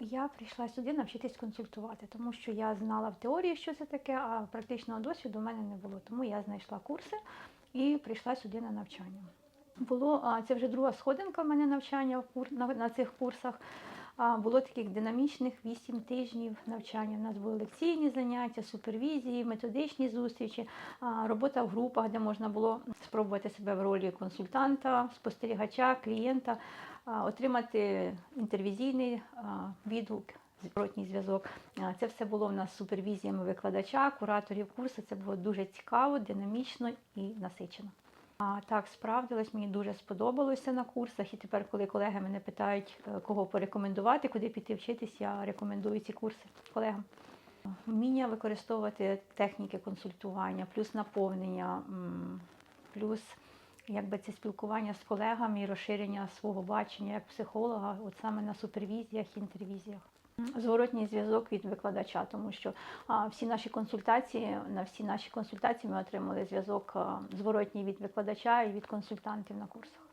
Я прийшла сюди навчитись консультувати, тому що я знала в теорії, що це таке, а практичного досвіду в мене не було. Тому я знайшла курси і прийшла сюди на навчання. Було це вже друга сходинка в мене навчання на цих курсах. Було таких динамічних 8 тижнів навчання. У нас були лекційні заняття, супервізії, методичні зустрічі, робота в групах, де можна було спробувати себе в ролі консультанта, спостерігача, клієнта, отримати інтервізійний відгук. Зворотній зв'язок. Це все було в нас супервізіями викладача, кураторів курсу. Це було дуже цікаво, динамічно і насичено. А так справдилась, мені дуже сподобалося на курсах. І тепер, коли колеги мене питають, е, кого порекомендувати, куди піти вчитись, я рекомендую ці курси колегам. Вміння використовувати техніки консультування, плюс наповнення, плюс якби це спілкування з колегами і розширення свого бачення як психолога, от саме на супервізіях, інтервізіях. Зворотній зв'язок від викладача, тому що а, всі наші консультації, на всі наші консультації ми отримали зв'язок зворотній від викладача і від консультантів на курсах.